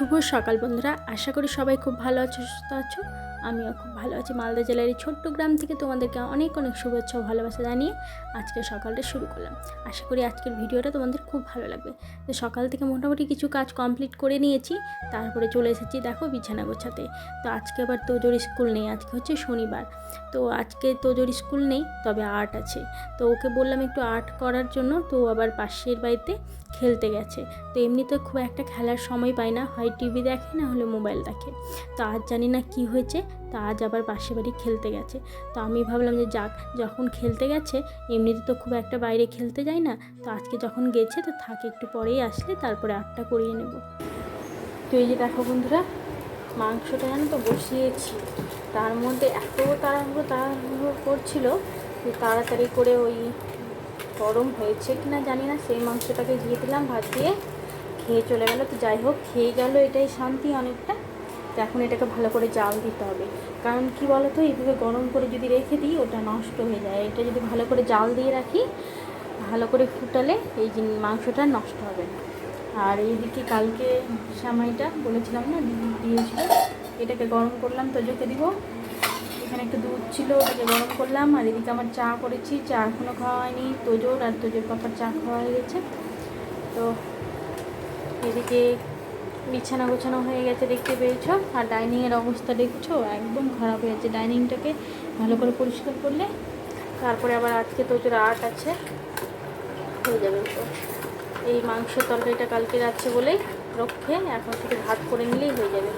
শুভ সকাল বন্ধুরা। আশা করি সবাই খুব ভালো আছো, সুস্থ আছো। আমিও খুব ভালো আছি। মালদা জেলার এই ছোট্ট গ্রাম থেকে তোমাদেরকে অনেক অনেক শুভেচ্ছা ও ভালোবাসা জানিয়ে আজকে সকালটা শুরু করলাম। আশা করি আজকের ভিডিওটা তোমাদের খুব ভালো লাগবে। তো সকাল থেকে মোটামুটি কিছু কাজ কমপ্লিট করে নিয়েছি, তারপরে চলে এসেছি দেখো বিছানা গোছাতে। তো আজকে আবার তোজোর স্কুল নেই, আজকে হচ্ছে শনিবার। তো আজকে তোজোর স্কুল নেই, তবে আর্ট আছে। তো ওকে বললাম একটু আর্ট করার জন্য, তো আবার পাশের বাড়িতে খেলতে গেছে। তো এমনিতে খুব একটা খেলার সময় পায় না, হয় টিভি দেখে, না হলে মোবাইল দেখে। তো আজ জানি না কি হয়েছে, তো আজ আবার পাশে বাড়ি খেলতে গেছে। তো আমি ভাবলাম যে যাক, যখন খেলতে গেছে, এমনিতে তো খুব একটা বাইরে খেলতে যায় না, তো আজকে যখন গেছে, তো থাকে, একটু পরেই আসলে তারপরে আটটা করিয়ে নেব। তো এই যে দেখো বন্ধুরা, মাংসটা জানো তো বসিয়েছি। তার মধ্যে এত তাড়াহুড়ো তাড়াহুড়ো করছিল যে তাড়াতাড়ি করে ওই গরম হয়েছে কি না জানি না, সেই মাংসটাকে দিয়ে দিলাম ভাত দিয়ে। খেয়ে চলে গেল। তো যাই হোক, খেয়ে গেল, এটাই শান্তি অনেকটা। তো এখন এটাকে ভালো করে জাল দিতে হবে। কারণ কি বলো তো এইভাবে গরম করে যদি রেখে দিই, ওটা নষ্ট হয়ে যায়। এটা যদি ভালো করে জাল দিয়ে রাখি, ভালো করে ফুটালে এই মাংসটা নষ্ট হবে না। আর এইদিকে কালকে সামাইটা বলেছিলাম না দিয়েছিল। এটাকে গরম করলাম তো তোজোকে দিব। এখানে একটু দুধ ছিল, ওটাকে গরম করলাম। আর এদিকে আমার চা করেছি। চা এখনও খাওয়া হয়নি। তোজোর আর তোজোর পাপার চা খাওয়া হয়ে গেছে। তো এদিকে বিছানা গোছানো হয়ে গেছে দেখতে পেয়েছ। আর ডাইনিংয়ের অবস্থা দেখছ, একদম খারাপ হয়েছে ডাইনিংটাকে ভালো করে পরিষ্কার করলে তারপরে আবার আজকে তো তোজোর আর্ট আছে। হয়ে যাবে তো। এই মাংস তরকারিটা কালকে যাচ্ছে বলেই রক্ষে, এখন শুধু ভাত করে নিলেই হয়ে যাবে।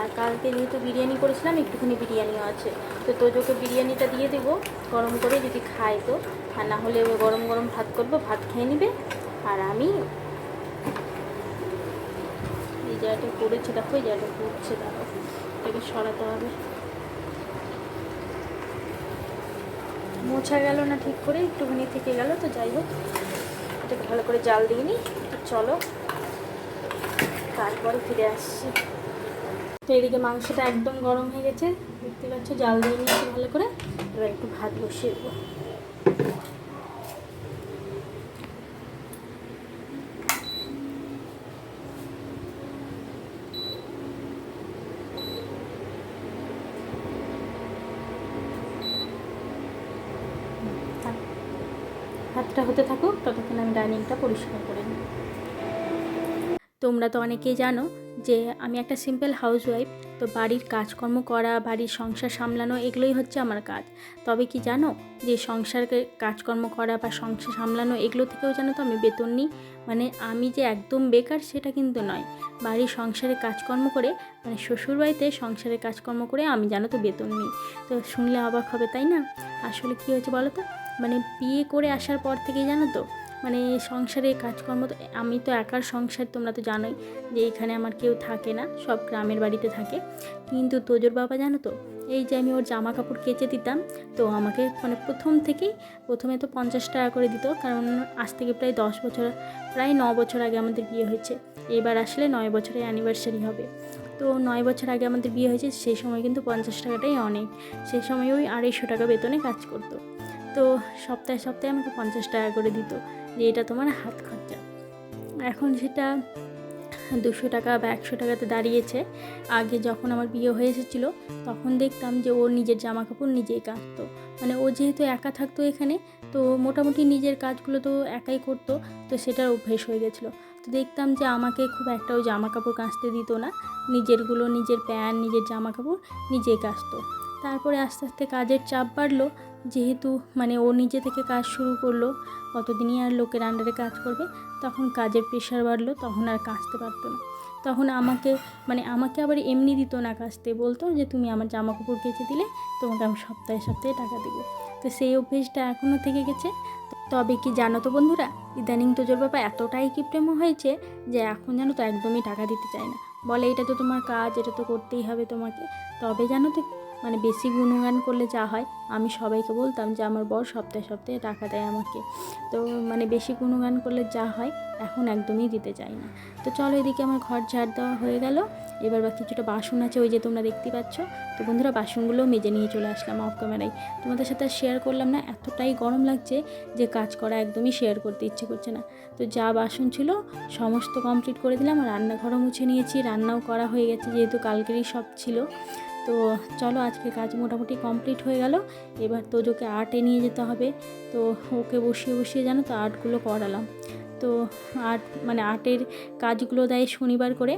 আর কালকে যেহেতু বিরিয়ানি করেছিলাম, একটুখানি বিরিয়ানিও আছে। তো তোজোকে বিরিয়ানিটা দিয়ে দেবো, গরম করে যদি খায় তো। আর না হলে গরম গরম ভাত করব, ভাত খেয়ে নেবে। আর আমি জায়গাটা করেছে, দেখো, এই জায়গাটা করছে, দেখো, এটাকে সরাতে হবে। মোছা গেল না ঠিক করে, একটুখানি থেকে গেল, তো যাই হোক এটাকে ভালো করে জাল দিয়ে নিই চলো, তারপরে ফিরে আসছি। তো এদিকে মাংসটা একদম গরম হয়ে গেছে, দেখতে পাচ্ছ, জাল দিয়ে নিয়েছি ভালো করে, এবার একটু ভাত বসিয়ে দেবো থাক। ভাতটা হতে ততক্ষণ আমি ডাইনিংটা পরিষ্কার করে নিই। তোমরা তো অনেকেই জানো যে আমি একটা সিম্পল হাউসওয়াইফ তো বাড়ির কাজকর্ম করা, বাড়ির সংসার সামলানো, এগুলোই হচ্ছে আমার কাজ। তবে কি জানো যে সংসারকে কাজকর্ম করা বা সংসার সামলানো, এগুলো থেকেও জানো তো আমি বেতন নিই? মানে আমি যে একদম বেকার সেটা কিন্তু নয়। বাড়ির সংসারে কাজকর্ম করে মানে শ্বশুরবাড়িতে সংসারের কাজকর্ম করে আমি জানো তো বেতন নিই। তো শুনলে অবাক হবে, তাই না? আসলে কী হয়েছে বলো তো? মানে বিয়ে করে আসার পর থেকেই জানো তো মানে সংসারে কাজকর্ম তো, আমি তো একার সংসার, তোমরা তো জানোই যে এখানে আমার কেউ থাকে না, সব গ্রামের বাড়িতে থাকে। কিন্তু তোজোর বাবা জানো তো, এই যে আমি ওর জামা কাপড় কেচে দিতাম, তো আমাকে মানে প্রথম থেকেই, প্রথমে তো পঞ্চাশ টাকা করে দিত, কারণ আজ থেকে প্রায় দশ বছর, প্রায় ন বছর আগে আমাদের বিয়ে হয়েছে। এবার আসলে নয় বছরের অ্যানিভার্সারি হবে। তো নয় বছর আগে আমাদের বিয়ে হয়েছে সেই সময় কিন্তু পঞ্চাশ টাকাটাই অনেক। সেই সময় ওই আড়াইশো টাকা বেতনে কাজ করতো। তো সপ্তাহে সপ্তাহে আমাকে পঞ্চাশ টাকা করে দিত। যে এটা তোমার হাত খরচা। এখন সেটা দুশো টাকা বা একশো টাকাতে দাঁড়িয়েছে। আগে যখন আমার বিয়ে হয়ে এসেছিল, তখন দেখতাম যে ও নিজের জামা কাপড় নিজেই কাচতো মানে ও যেহেতু একা থাকতো এখানে, তো মোটামুটি নিজের কাজগুলো তো একাই করতো, তো সেটার অভ্যেস হয়ে গেছিল। তো দেখতাম যে আমাকে খুব একটাও জামা কাপড় কাচতে দিত না। নিজেরগুলো নিজের প্যান্ট, নিজের জামা কাপড় নিজেই কাচতো। তারপরে আস্তে আস্তে কাজের চাপ বাড়লো যেহেতু মানে ও নিজে থেকে কাজ শুরু করল, কতদিনই আর লোকের আন্ডারে কাজ করবে, তখন কাজের প্রেশার বাড়লো, তখন আর কাচতে পারতো না। তখন আমাকে মানে আমাকে আবার এমনি দিত না কাচতে বলতো যে তুমি আমার জামা কাপড় কেচে দিলে, তোমাকে আমি সপ্তাহে সপ্তাহে টাকা দেবো। তো সেই অভ্যেসটা এখনও থেকে গেছে। তবে কি জানো তো বন্ধুরা, ইদানিং তোজোর বাবা এতটাই কিপ্টেমো হয়েছে যে এখন জানো তো একদমই টাকা দিতে চায় না। বলে এটা তো তোমার কাজ, এটা তো করতেই হবে তোমাকে। তবে জানো তো মানে বেশি গুণগান করলে যা হয়, আমি সবাইকে বলতাম যে আমার বর সপ্তাহে সপ্তাহে টাকা দেয় আমাকে। তো মানে বেশি গুণগান করলে যা হয়, এখন একদমই দিতে চাই না। তো চলো এদিকে আমার ঘর ঝাড় দেওয়া হয়ে গেল। এবার বা কিছুটা বাসন আছে, ওই যে তোমরা দেখতে পাচ্ছ। তো বন্ধুরা বাসনগুলোও মেজে নিয়ে চলে আসলাম অফ ক্যামেরায় তোমাদের সাথে শেয়ার করলাম না, এতটাই গরম লাগছে যে কাজ করা একদমই শেয়ার করতে ইচ্ছে করছে না। তো যা বাসন ছিল, সমস্ত কমপ্লিট করে দিলাম। রান্নাঘরও মুছে নিয়েছি, রান্নাও করা হয়ে গেছে, যেহেতু কালকেরই সব ছিল। তো চলো আজকে কাজ মোটামুটি কমপ্লিট হয়ে গেল। এবার তোজোকে আর্টে নিয়ে যেতে হবে। তো ওকে বসিয়ে বসিয়ে জানো তো আর্টগুলো করালাম। তো আর্ট মানে আর্টের কাজগুলো দেয় শনিবার করে।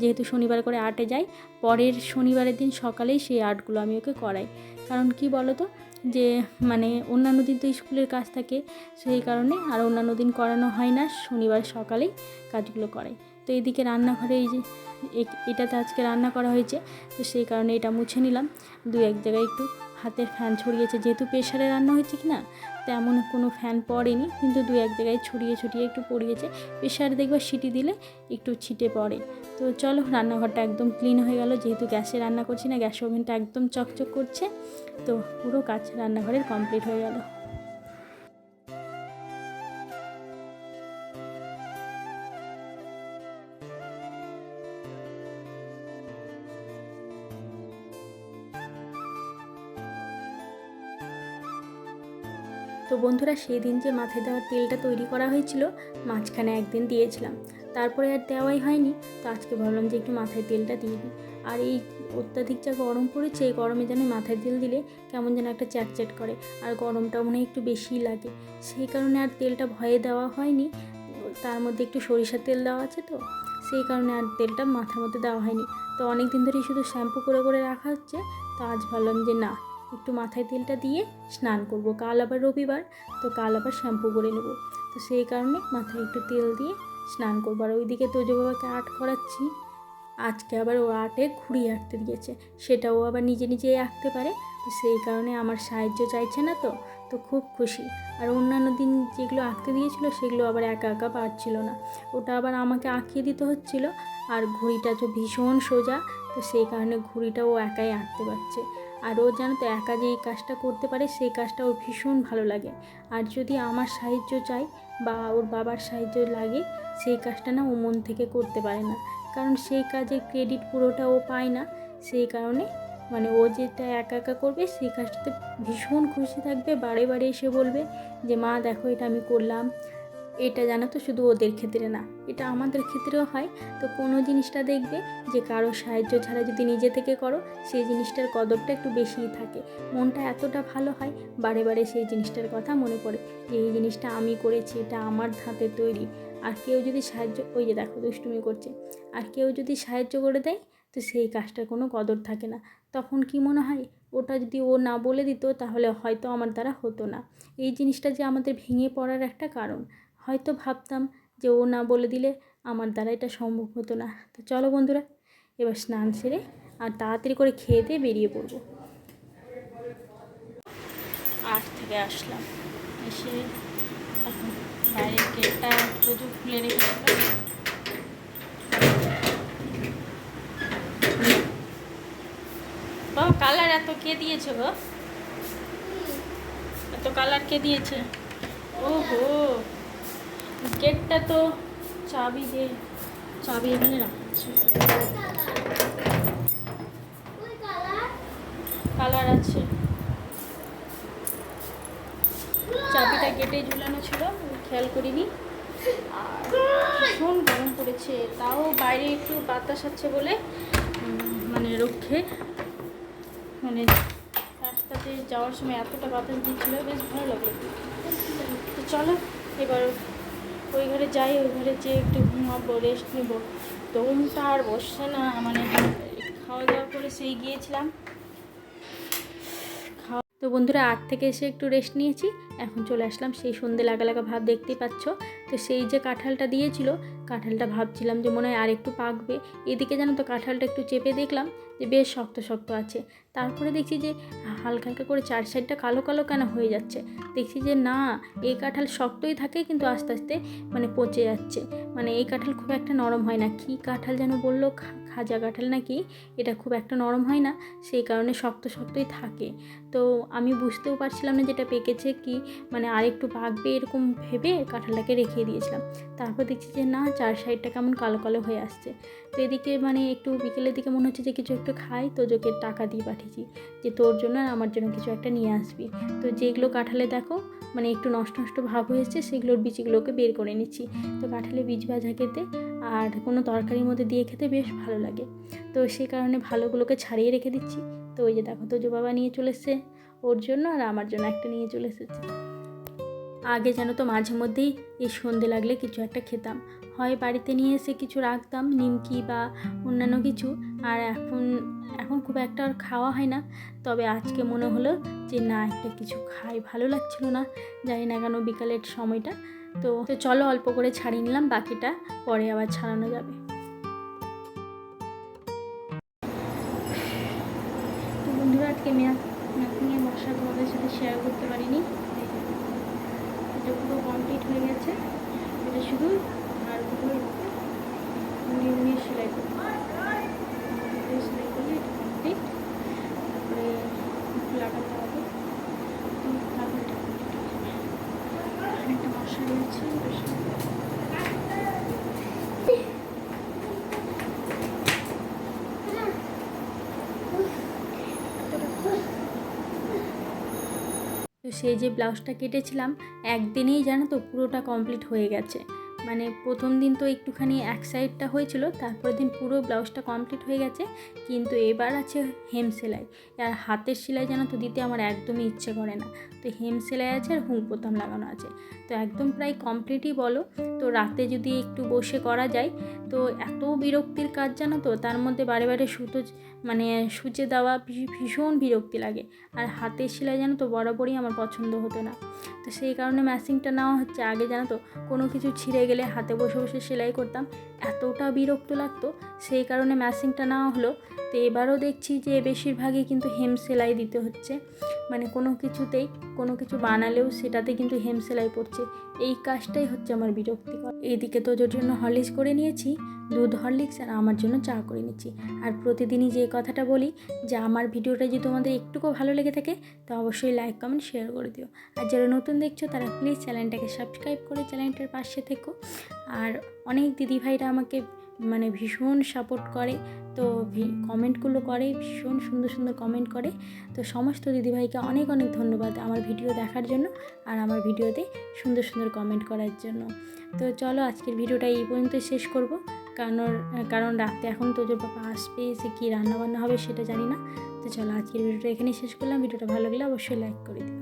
যেহেতু শনিবার করে আর্টে যাই, পরের শনিবারের দিন সকালেই সেই আর্টগুলো আমি ওকে করাই। কারণ কি বলো তো যে মানে অন্যান্য দিন তো স্কুলের কাজ থাকে, সেই কারণে আর অন্যান্য দিন করানো হয় না, শনিবার সকালেই কাজগুলো করে। তো এদিকে রান্নাঘরে এই যে এটাতে আজকে রান্না করা হয়েছে, তো সেই কারণে এটা মুছে নিলাম। দু এক জায়গায় একটু হাতের ফ্যান ছড়িয়েছে, যেহেতু প্রেশারে রান্না হয়েছে কি না তেমন কোনো ফ্যান পড়েনি, কিন্তু দু এক জায়গায় ছড়িয়ে ছড়িয়ে একটু পড়িয়েছে। প্রেশারে দেখবে সিটি দিলে একটু ছিটে পড়ে। তো চলো, রান্নাঘরটা একদম ক্লিন হয়ে গেল। যেহেতু গ্যাসে রান্না করছি না, গ্যাস ওভেনটা একদম চকচক করছে, তো পুরো কাজ রান্নাঘরের কমপ্লিট হয়ে গেল। বন্ধুরা সেই দিন যে মাথায় দেওয়ার তেলটা তৈরি করা হয়েছিল, মাঝখানে একদিন দিয়েছিলাম। তারপরে আর দেওয়াই হয়নি, তো আজকে ভাবলাম যে একটু মাথায় তেলটা দিয়ে দিই। আর এই অত্যাধিক যা গরম পড়েছে, এই গরমে যেন মাথায় তেল দিলে কেমন যেন একটা চ্যাটচ্যাট করে, আর গরমটা মনে হয় একটু বেশিই লাগে। সেই কারণে আর তেলটা ভয়ে দেওয়া হয়নি, তার মধ্যে একটু সরিষার তেল দেওয়া আছে তো, সেই কারণে আর তেলটা মাথার মধ্যে দেওয়া হয়নি। তো অনেক দিন ধরেই শুধু শ্যাম্পু করে করে রাখা হচ্ছে, তো আজ ভাবলাম যে না একটু মাথায় তেলটা দিয়ে স্নান করব। কাল আবার রবিবার, তো কাল আবার শ্যাম্পু করে নেব। তো সেই কারণে মাথায় একটু তেল দিয়ে স্নান করব। আর ওইদিকে তোজো বাবাকে আর্ট করাচ্ছি। আজকে আবার ও আর্টে ঘুড়ি আঁকতে দিয়েছে সেটাও আবার নিজে নিজেই আঁকতে পারে। তো সেই কারণে আমার সাহায্য চাইছে না তো তো খুব খুশি। আর অন্যান্য দিন যেগুলো আঁকতে দিয়েছিল, সেগুলো আবার একা একা পারছিল না। ওটা আবার আমাকে আঁকিয়ে দিতে হচ্ছিল। আর ঘুড়িটা তো ভীষণ সোজা, তো সেই কারণে ঘুড়িটা ও একাই আঁকতে পারছে। আর ও যেন তো একা যে এই কাজটা করতে পারে, সেই কাজটা ওর ভীষণ ভালো লাগে। আর যদি আমার সাহায্য চাই বা ওর বাবার সাহায্য লাগে, সেই কাজটা না ও মন থেকে করতে পারে না। কারণ সেই কাজের ক্রেডিট পুরোটা ও পায় না। সেই কারণে মানে ও যেটা একা একা করবে, সেই কাজটাতে ভীষণ খুশি থাকবে। বারে বারে এসে বলবে যে, মা, দেখো এটা আমি করলাম। এটা জানো তো, শুধু ওদের ক্ষেত্রে না, এটা আমাদের ক্ষেত্রেও হয়। তো কোনো জিনিসটা দেখবে যে কারও সাহায্য ছাড়া যদি নিজে থেকে করো, সেই জিনিসটার কদরটা একটু বেশিই থাকে। মনটা এতটা ভালো হয়, বারে বারে সেই জিনিসটার কথা মনে পড়ে যে এই জিনিসটা আমি করেছি, এটা আমার হাতে তৈরি। আর কেউ যদি সাহায্য, ওই যে দেখো দুষ্টুমি করছে, আর কেউ যদি সাহায্য করে দেয়, তো সেই কাজটার কোনো কদর থাকে না। তখন কি মনে হয়, ওটা যদি ও না বলে দিত, তাহলে হয়তো আমার দ্বারা হতো না। এই জিনিসটা যে আমাদের ভেঙে পড়ার একটা কারণ। হয়তো ভাবতাম যে ও না বলে দিলে আমার দ্বারা এটা সম্ভব হতো না। তো চলো বন্ধুরা, এবার স্নান সেরে আর তাড়াতাড়ি করে খেয়ে দিয়ে বেরিয়ে পড়ব। আট থেকে আসলাম। এসে বাইরের গেটটা প্রচুর খুলে রেখেছিল বাবা, কালার এত কে দিয়েছে গো? এত কালার কে দিয়েছে? ওহো! গেটটা তো চাবি দিয়ে, চাবি এখানে রাখছি। কালার আছে। চাবিটা গেটে ঝুলানো ছিল, খেয়াল করিনি। ভীষণ গরম পড়েছে, তাও বাইরে একটু বাতাস আছে বলে মানে রক্ষে। মানে রাস্তাতে যাওয়ার সময় এতটা বাতাস দিচ্ছিল, বেশ ভালো লাগল। তো চলো, এবার ওই ঘরে যাই, ওই ঘরে যেয়ে একটু ঘুমাবো রেস্ট নেব। তো আর বসছে না মানে খাওয়া দাওয়া করে সেই গিয়েছিলাম। তো বন্ধুরা আট থেকে এসে একটু রেস্ট নিয়েছি, এখন চলে আসলাম সেই সন্ধে লাগা লাগা ভাব দেখতেই পাচ্ছ। তো সেই যে কাঁঠালটা দিয়েছিল, কাঁঠালটা ভাবছিলাম যে মনে হয় আর একটু পাকবে। এদিকে জানো তো কাঁঠালটা একটু চেপে দেখলাম যে বেশ শক্ত শক্ত আছে। তারপরে দেখছি যে হালকা হালকা করে চার সাইডটা কালো কালো কেন হয়ে যাচ্ছে? দেখছি যে না, এই কাঁঠাল শক্তই থাকে কিন্তু আস্তে আস্তে মানে পচে যাচ্ছে। মানে এই কাঁঠাল খুব একটা নরম হয় না। কী কাঁঠাল যেন বলল খাজা কাঁঠাল নাকি? এটা খুব একটা নরম হয় না, সেই কারণে শক্ত শক্তই থাকে। তো আমি বুঝতেও পারছিলাম না যেটা পেকেছে কি মানে আর একটু পাকবে এরকম ভেবে কাঁঠালটাকে রেখে দিয়েছিলাম। তারপর দেখছি যে না, চার সাইডটা কেমন কালো কালো হয়ে আসছে। তো এদিকে মানে একটু বিকেলের দিকে মনে হচ্ছে যে কিছু একটু খাই তো যোকে টাকা দিয়ে পাঠিয়েছি যে তোর জন্য আর আমার জন্য কিছু একটা নিয়ে আসবি। তো যেগুলো কাঁঠালে দেখো মানে একটু নষ্ট নষ্ট ভাব হয়েছে, সেগুলোর বীজগুলোকে বের করে নিচ্ছি। তো কাঁঠালে বীজ ভাজা খেতে আর কোনো তরকারির মধ্যে দিয়ে খেতে বেশ ভালো লাগে। তো সেই কারণে ভালোগুলোকে ছাড়িয়ে রেখে দিচ্ছি। তো ওই যে দেখো তোজো বাবা নিয়ে চলে এসছে ওর জন্য আর আমার জন্য একটা নিয়ে চলে এসেছে। আগে যেন তো মাঝে মধ্যেই এই সন্ধে লাগলে কিছু একটা খেতাম। হয় বাড়িতে নিয়ে এসে কিছু রাখতাম, নিমকি বা অন্যান্য কিছু। আর এখন এখন খুব একটা আর খাওয়া হয় না। তবে আজকে মনে হলো যে না, একটা কিছু খাই। ভালো লাগছিল না, জানি না কেন বিকালের সময়টা। তো তো চলো অল্প করে ছাড়িয়ে নিলাম, বাকিটা পরে আবার ছাড়ানো যাবে। আজকে মেয়া মেয়াকিংয়ে বসা তোমাদের সাথে শেয়ার করতে পারিনি এটা পুরো কমপ্লিট হয়ে গেছে, এটা শুধু আর পুরো মুড়িয়ে মুড়িয়ে সেলাই করতে। সেলাই করলে এটা কমপ্লিট তারপরে লাগাতে হবে যাবে। এখানে একটা মশারি আছে সেই যে ব্লাউজটা কেটেছিলাম, একদিনেই জানো তো পুরোটা কমপ্লিট হয়ে গেছে। মানে প্রথম দিন তো একটুখানি এক সাইডটা হয়েছিল, তারপরের দিন পুরো ব্লাউজটা কমপ্লিট হয়ে গেছে, কিন্তু এবার আছে হেম সেলাই। আর হাতের সেলাই জানো তো দিতে আমার একদমই ইচ্ছে করে না। তো হেম সেলাই আছে আর হুঁক বোতাম লাগানো আছে। তো একদম প্রায় কমপ্লিটই বলো। তো রাতে যদি একটু বসে করা যায়, তো এত বিরক্তির কাজ জানো তো, তার মধ্যে বারে বারে সুতো মানে সূচে দেওয়া ভীষণ বিরক্তি লাগে। আর হাতের সেলাই জানো তো, বরাবরই আমার পছন্দ হতো না। তো সেই কারণে ম্যাচিংটা নেওয়া হচ্ছে। আগে জানো তো, কোনো কিছু ছিঁড়ে গেলে হাতে বসে বসে সেলাই করতাম। এতটা বিরক্ত লাগতো, সেই কারণে ম্যাচিংটা নেওয়া হলো। তো এবারও দেখছি যে বেশিরভাগই কিন্তু হেম সেলাই দিতে হচ্ছে। মানে কোনো কিছুতেই, কোনো কিছু বানালেও সেটাতে কিন্তু হেম সেলাই পড়ছে। এই কাজটাই হচ্ছে আমার বিরক্তিকর। এইদিকে তো তোজোর জন্য হরলিক্স করে নিয়েছি, দুধ, হরলিক্স আর আমার জন্য চা করে নিচ্ছি। আর প্রতিদিনই যে কথাটা বলি, যে আমার ভিডিওটা যদি তোমাদের একটুকু ভালো লেগে থাকে, তো অবশ্যই লাইক, কমেন্ট, শেয়ার করে দিও। আর যারা নতুন দেখছ, তারা প্লিজ চ্যানেলটাকে সাবস্ক্রাইব করে চ্যানেলটার পাশে থেকো। আর অনেক দিদিভাইরা আমাকে মানে ভীষণ সাপোর্ট করে, তো কমেন্টগুলো করে, ভীষণ সুন্দর সুন্দর কমেন্ট করে। তো সমস্ত দিদিভাইকে অনেক অনেক ধন্যবাদ আমার ভিডিও দেখার জন্য আর আমার ভিডিওতে সুন্দর সুন্দর কমেন্ট করার জন্য। তো চলো আজকের ভিডিওটা এই পর্যন্ত শেষ করব। কারণ কারণ রাতে এখন তোজোর পাপা আসবে, সে কী রান্নাবান্না হবে সেটা জানি না। তো চলো আজকের ভিডিওটা এখানেই শেষ করলাম। ভিডিওটা ভালো লাগলে অবশ্যই লাইক করে দিও।